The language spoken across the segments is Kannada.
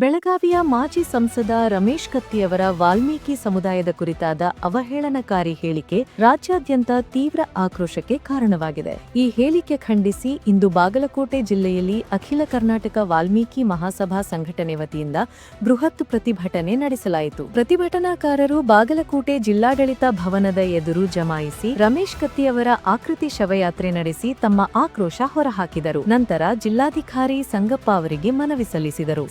ಬೆಳಗಾವಿಯ ಮಾಜಿ ಸಂಸದ ರಮೇಶ್ ಕತ್ತಿಯವರ ವಾಲ್ಮೀಕಿ ಸಮುದಾಯದ ಕುರಿತಾದ ಅವಹೇಳನಕಾರಿ ಹೇಳಿಕೆ ರಾಜ್ಯಾದ್ಯಂತ ತೀವ್ರ ಆಕ್ರೋಶಕ್ಕೆ ಕಾರಣವಾಗಿದೆ. ಈ ಹೇಳಿಕೆ ಖಂಡಿಸಿ ಇಂದು ಬಾಗಲಕೋಟೆ ಜಿಲ್ಲೆಯಲ್ಲಿ ಅಖಿಲ ಕರ್ನಾಟಕ ವಾಲ್ಮೀಕಿ ಮಹಾಸಭಾ ಸಂಘಟನೆ ವತಿಯಿಂದ ಬೃಹತ್ ಪ್ರತಿಭಟನೆ ನಡೆಸಲಾಯಿತು. ಪ್ರತಿಭಟನಾಕಾರರು ಬಾಗಲಕೋಟೆ ಜಿಲ್ಲಾಡಳಿತ ಭವನದ ಎದುರು ಜಮಾಯಿಸಿ ರಮೇಶ್ ಕತ್ತಿಯವರ ಆಕೃತಿ ಶವಯಾತ್ರೆ ನಡೆಸಿ ತಮ್ಮ ಆಕ್ರೋಶ ಹೊರಹಾಕಿದರು. ನಂತರ ಜಿಲ್ಲಾಧಿಕಾರಿ ಸಂಗಪ್ಪ ಅವರಿಗೆ ಮನವಿ ಸಲ್ಲಿಸಿದರು.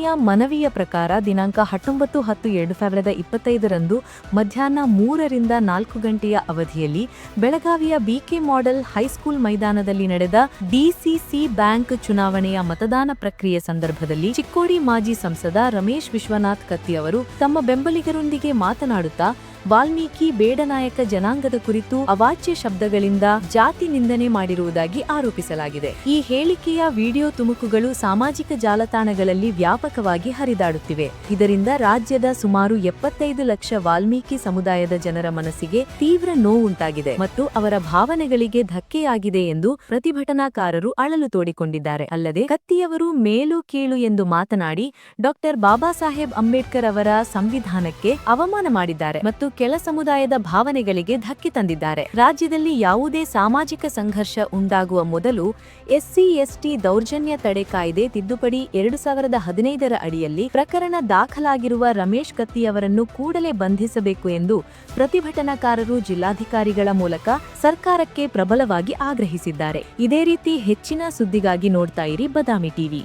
ಸಂಘಟನೆಯ ಮನವಿಯ ಪ್ರಕಾರ ದಿನಾಂಕ ಹತ್ತೊಂಬತ್ತು ಹತ್ತು ಎರಡು ಸಾವಿರದ ಇಪ್ಪತ್ತೈದರಂದು ಮಧ್ಯಾಹ್ನ ಮೂರರಿಂದ ನಾಲ್ಕು ಗಂಟೆಯ ಅವಧಿಯಲ್ಲಿ ಬೆಳಗಾವಿಯ ಬಿಕೆ ಮಾಡೆಲ್ ಹೈಸ್ಕೂಲ್ ಮೈದಾನದಲ್ಲಿ ನಡೆದ ಡಿಸಿಸಿ ಬ್ಯಾಂಕ್ ಚುನಾವಣೆಯ ಮತದಾನ ಪ್ರಕ್ರಿಯೆ ಸಂದರ್ಭದಲ್ಲಿ ಚಿಕ್ಕೋಡಿ ಮಾಜಿ ಸಂಸದ ರಮೇಶ್ ವಿಶ್ವನಾಥ್ ಕತ್ತಿ ಅವರು ತಮ್ಮ ಬೆಂಬಲಿಗರೊಂದಿಗೆ ಮಾತನಾಡುತ್ತಾ ವಾಲ್ಮೀಕಿ ಬೇಡನಾಯಕ ಜನಾಂಗದ ಕುರಿತು ಅವಾಚ್ಯ ಶಬ್ದಗಳಿಂದ ಜಾತಿ ನಿಂದನೆ ಮಾಡಿರುವುದಾಗಿ ಆರೋಪಿಸಲಾಗಿದೆ. ಈ ಹೇಳಿಕೆಯ ವಿಡಿಯೋ ತುಮುಕುಗಳು ಸಾಮಾಜಿಕ ಜಾಲತಾಣಗಳಲ್ಲಿ ವ್ಯಾಪಕವಾಗಿ ಹರಿದಾಡುತ್ತಿವೆ. ಇದರಿಂದ ರಾಜ್ಯದ ಸುಮಾರು ಎಪ್ಪತ್ತೈದು ಲಕ್ಷ ವಾಲ್ಮೀಕಿ ಸಮುದಾಯದ ಜನರ ಮನಸ್ಸಿಗೆ ತೀವ್ರ ನೋವುಂಟಾಗಿದೆ ಮತ್ತು ಅವರ ಭಾವನೆಗಳಿಗೆ ಧಕ್ಕೆಯಾಗಿದೆ ಎಂದು ಪ್ರತಿಭಟನಾಕಾರರು ಅಳಲು ತೋಡಿಕೊಂಡಿದ್ದಾರೆ. ಅಲ್ಲದೆ ಕತ್ತಿಯವರು ಮೇಲು ಕೀಳು ಎಂದು ಮಾತನಾಡಿ, ಡಾಕ್ಟರ್ ಬಾಬಾ ಸಾಹೇಬ್ ಅಂಬೇಡ್ಕರ್ ಅವರ ಸಂವಿಧಾನಕ್ಕೆ ಅವಮಾನ ಮಾಡಿದ್ದಾರೆ ಮತ್ತು ಕೆಳ ಸಮುದಾಯದ ಭಾವನೆಗಳಿಗೆ ಧಕ್ಕೆ ತಂದಿದ್ದಾರೆ. ರಾಜ್ಯದಲ್ಲಿ ಯಾವುದೇ ಸಾಮಾಜಿಕ ಸಂಘರ್ಷ ಉಂಟಾಗುವ ಮೊದಲು ಎಸ್ಸಿ, ಎಸ್ಟಿ ದೌರ್ಜನ್ಯ ತಡೆ ಕಾಯ್ದೆ ತಿದ್ದುಪಡಿ ಎರಡು ಸಾವಿರದ ಹದಿನೈದರ ಅಡಿಯಲ್ಲಿ ಪ್ರಕರಣ ದಾಖಲಾಗಿರುವ ರಮೇಶ್ ಕತ್ತಿಯವರನ್ನು ಕೂಡಲೇ ಬಂಧಿಸಬೇಕು ಎಂದು ಪ್ರತಿಭಟನಾಕಾರರು ಜಿಲ್ಲಾಧಿಕಾರಿಗಳ ಮೂಲಕ ಸರ್ಕಾರಕ್ಕೆ ಪ್ರಬಲವಾಗಿ ಆಗ್ರಹಿಸಿದ್ದಾರೆ. ಇದೇ ರೀತಿ ಹೆಚ್ಚಿನ ಸುದ್ದಿಗಾಗಿ ನೋಡ್ತಾ ಇರಿ ಬದಾಮಿ ಟಿವಿ.